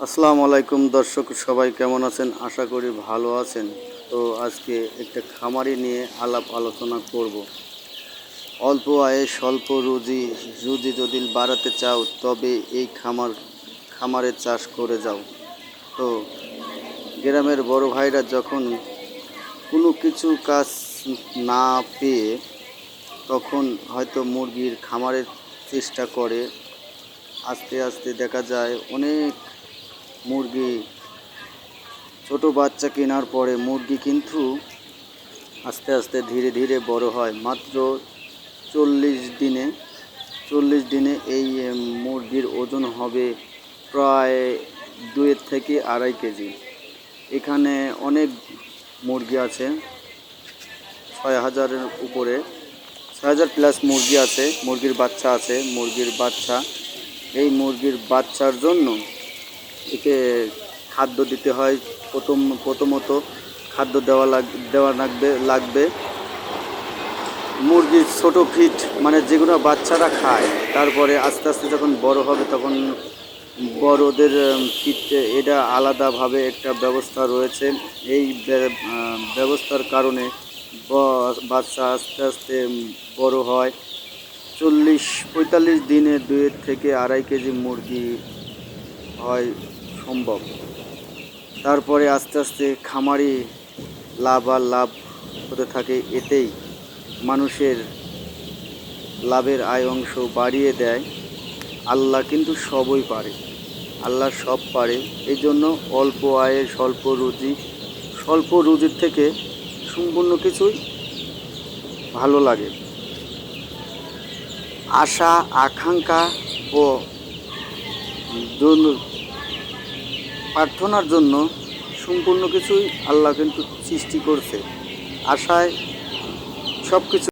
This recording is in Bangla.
আসসালামু আলাইকুম দর্শক, সবাই কেমন আছেন? আশা করি ভালো আছেন। তো আজকে একটা খামারি নিয়ে আলাপ আলোচনা করব। অল্প আয়ে স্বল্প রুজি রুজি যদি বাড়াতে চাও, তবে এই খামার, খামারে চাষ করে যাও। তো গ্রামের বড় ভাইরা যখন কোনো কিছু কাজ না পেয়ে তখন হয়তো মুরগির খামারের চেষ্টা করে। আস্তে আস্তে দেখা যায় অনেক মুরগি ছোট বাচ্চা কেনার পরে মুরগি কিন্তু আস্তে আস্তে ধীরে ধীরে বড় হয়। মাত্র চল্লিশ দিনে চল্লিশ দিনে এই মুরগির ওজন হবে প্রায় দুয়ের থেকে আড়াই কেজি। এখানে অনেক মুরগি আছে, ছয় হাজারের উপরে। ছয় হাজার প্লাস মুরগি আছে, মুরগির বাচ্চা আছে, মুরগির বাচ্চা। এই মুরগির বাচ্চার জন্য একে খাদ্য দিতে হয়, প্রথম, প্রথমত খাদ্য দেওয়া লাগ, দেওয়া লাগবে লাগবে। মুরগির ছোট ফিট মানে যেগুলো বাচ্চারা খায়, তারপরে আস্তে আস্তে যখন বড় হবে তখন বড়দের ফিট, এটা আলাদাভাবে একটা ব্যবস্থা রয়েছে। এই ব্যবস্থার কারণে বাচ্চা আস্তে আস্তে বড় হয়। চল্লিশ, পঁয়তাল্লিশ দিনে দুয়ের থেকে আড়াই কেজি মুরগি হয় সম্ভব। তারপরে আস্তে আস্তে খামারি লাভ আর লাভ হতে থাকে এতেই। মানুষের লাভের আয় অংশ বাড়িয়ে দেয়। আল্লাহ কিন্তু সবই পারে। আল্লাহ সব পারে। এই জন্য অল্প আয়ে স্বল্প রুজি, স্বল্প রুজির থেকে সম্পূর্ণ কিছুই ভালো লাগে। আশা, আকাঙ্ক্ষা ও প্রার্থনার জন্য সম্পূর্ণ কিছুই আল্লাহ কিন্তু সৃষ্টি করছে। আশায় সব কিছু